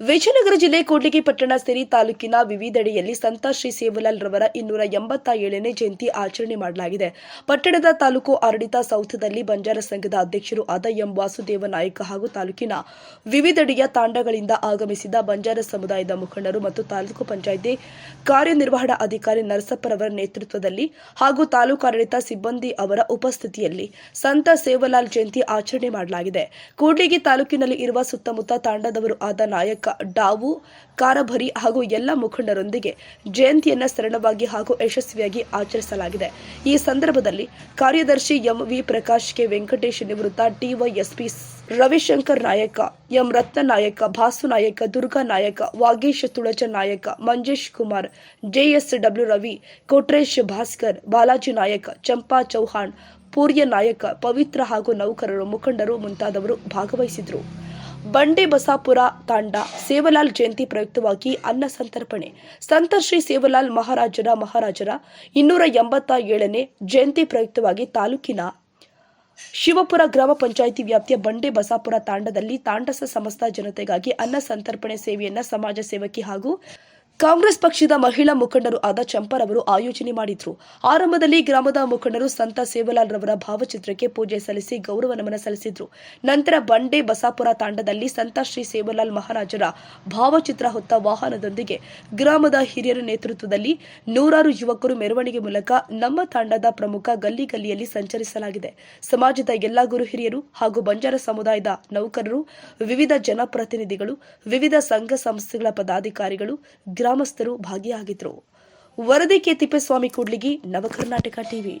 ವಿಜಯನಗರ ಜಿಲ್ಲೆ ಕೂಡ್ಲಿಗಿ ಪಟ್ಟಣ ಸೇರಿ ತಾಲೂಕಿನ ವಿವಿಧೆಡೆಯಲ್ಲಿ ಸಂತ ಶ್ರೀ ಸೇವಲಾಲ್ ರವರ ಇನ್ನೂರ ಎಂಬತ್ತ ಏಳನೇ ಜಯಂತಿ ಆಚರಣೆ ಮಾಡಲಾಗಿದೆ. ಪಟ್ಟಣದ ತಾಲೂಕು ಆಡಳಿತ ಸೌಧದಲ್ಲಿ ಬಂಜಾರ ಸಂಘದ ಅಧ್ಯಕ್ಷರು ಆದ ಎಂ ವಾಸುದೇವ ನಾಯಕ ಹಾಗೂ ತಾಲೂಕಿನ ವಿವಿಧೆಡೆಯ ತಾಂಡಗಳಿಂದ ಆಗಮಿಸಿದ ಬಂಜಾರ ಸಮುದಾಯದ ಮುಖಂಡರು ಮತ್ತು ತಾಲೂಕು ಪಂಚಾಯಿತಿ ಕಾರ್ಯನಿರ್ವಹಣಾ ಅಧಿಕಾರಿ ನರಸಪ್ಪರವರ ನೇತೃತ್ವದಲ್ಲಿ ಹಾಗೂ ತಾಲೂಕು ಆಡಳಿತ ಸಿಬ್ಬಂದಿ ಅವರ ಉಪಸ್ಥಿತಿಯಲ್ಲಿ ಸಂತ ಸೇವಲಾಲ್ ಜಯಂತಿ ಆಚರಣೆ ಮಾಡಲಾಗಿದೆ. ಕೂಡ್ಲಿಗಿ ತಾಲೂಕಿನಲ್ಲಿ ಇರುವ ಸುತ್ತಮುತ್ತ ತಾಂಡದವರು ಆದ ನಾಯಕ ಡಾವು, ಕಾರಭರಿ ಹಾಗೂ ಎಲ್ಲ ಮುಖಂಡರೊಂದಿಗೆ ಜಯಂತಿಯನ್ನು ಸರಳವಾಗಿ ಹಾಗೂ ಯಶಸ್ವಿಯಾಗಿ ಆಚರಿಸಲಾಗಿದೆ. ಈ ಸಂದರ್ಭದಲ್ಲಿ ಕಾರ್ಯದರ್ಶಿ M V Prakash K Venkatesh ನಿವೃತ್ತ ಡಿವೈಎಸ್ಪಿ ರವಿಶಂಕರ್ ನಾಯಕ, ಎಂ ರತ್ನ ನಾಯಕ, ಭಾಸು ನಾಯಕ, ದುರ್ಗಾ ನಾಯಕ, ವಾಗೇಶ್ ತುಳಚ ನಾಯಕ, ಮಂಜೇಶ್ ಕುಮಾರ್ ಜೆಎಸ್ ಡಬ್ಲ್ಯೂ ರವಿ, ಕೊಟ್ರೇಶ್ ಭಾಸ್ಕರ್, ಬಾಲಾಜಿ ನಾಯಕ, ಚಂಪಾ ಚೌಹಾಣ್, ಪೂರ್ಯ ನಾಯಕ, ಪವಿತ್ರ ಹಾಗೂ ನೌಕರರು, ಮುಖಂಡರು ಮುಂತಾದವರು ಭಾಗವಹಿಸಿದ್ರು. ಬಂಡೆ ಬಸಾಪುರ ತಾಂಡ ಸೇವಲಾಲ್ ಜಯಂತಿ ಪ್ರಯುಕ್ತವಾಗಿ ಅನ್ನ ಸಂತರ್ಪಣೆ. ಸಂತ ಶ್ರೀ ಸೇವಲಾಲ್ ಮಹಾರಾಜರ ಮಹಾರಾಜರ ಇನ್ನೂರ ಎಂಬತ್ತ ಏಳನೇ ಜಯಂತಿ ಪ್ರಯುಕ್ತವಾಗಿ ತಾಲೂಕಿನ ಶಿವಪುರ ಗ್ರಾಮ ಪಂಚಾಯಿತಿ ವ್ಯಾಪ್ತಿಯ ಬಂಡೆ ಬಸಾಪುರ ತಾಂಡದಲ್ಲಿ ತಾಂಡಸ ಸಮಸ್ತ ಜನತೆಗಾಗಿ ಅನ್ನ ಸಂತರ್ಪಣೆ ಸೇವೆಯನ್ನ ಸಮಾಜ ಸೇವಕಿ ಹಾಗೂ ಕಾಂಗ್ರೆಸ್ ಪಕ್ಷದ ಮಹಿಳಾ ಮುಖಂಡರು ಆದ ಚಂಪರವರು ಆಯೋಜನೆ ಮಾಡಿದ್ರು. ಆರಂಭದಲ್ಲಿ ಗ್ರಾಮದ ಮುಖಂಡರು ಸಂತ ಸೇವಲಾಲ್ ರವರ ಭಾವಚಿತ್ರಕ್ಕೆ ಪೂಜೆ ಸಲ್ಲಿಸಿ ಗೌರವ ನಮನ ಸಲ್ಲಿಸಿದ್ರು. ನಂತರ ಬಂಡೆ ಬಸಾಪುರ ತಾಂಡದಲ್ಲಿ ಸಂತ ಶ್ರೀ ಸೇವಲಾಲ್ ಮಹಾರಾಜರ ಭಾವಚಿತ್ರ ಹೊತ್ತ ವಾಹನದೊಂದಿಗೆ ಗ್ರಾಮದ ಹಿರಿಯರ ನೇತೃತ್ವದಲ್ಲಿ ನೂರಾರು ಯುವಕರು ಮೆರವಣಿಗೆ ಮೂಲಕ ನಮ್ಮ ತಾಂಡದ ಪ್ರಮುಖ ಗಲ್ಲಿ ಗಲ್ಲಿಯಲ್ಲಿ ಸಂಚರಿಸಲಾಗಿದೆ. ಸಮಾಜದ ಎಲ್ಲಾ ಗುರು ಹಿರಿಯರು ಹಾಗೂ ಬಂಜಾರ ಸಮುದಾಯದ ನೌಕರರು, ವಿವಿಧ ಜನಪ್ರತಿನಿಧಿಗಳು, ವಿವಿಧ ಸಂಘ ಸಂಸ್ಥೆಗಳ ಪದಾಧಿಕಾರಿಗಳು ಗ್ರಾಮಸ್ಥರು ಭಾಗಿಯಾಗಿದ್ರು. ವರದಿ ಕೆ ತಿಪ್ಪೇಸ್ವಾಮಿ ಕೂಡ್ಲಿಗಿ ನವಕರ್ನಾಟಕ ಟಿವಿ.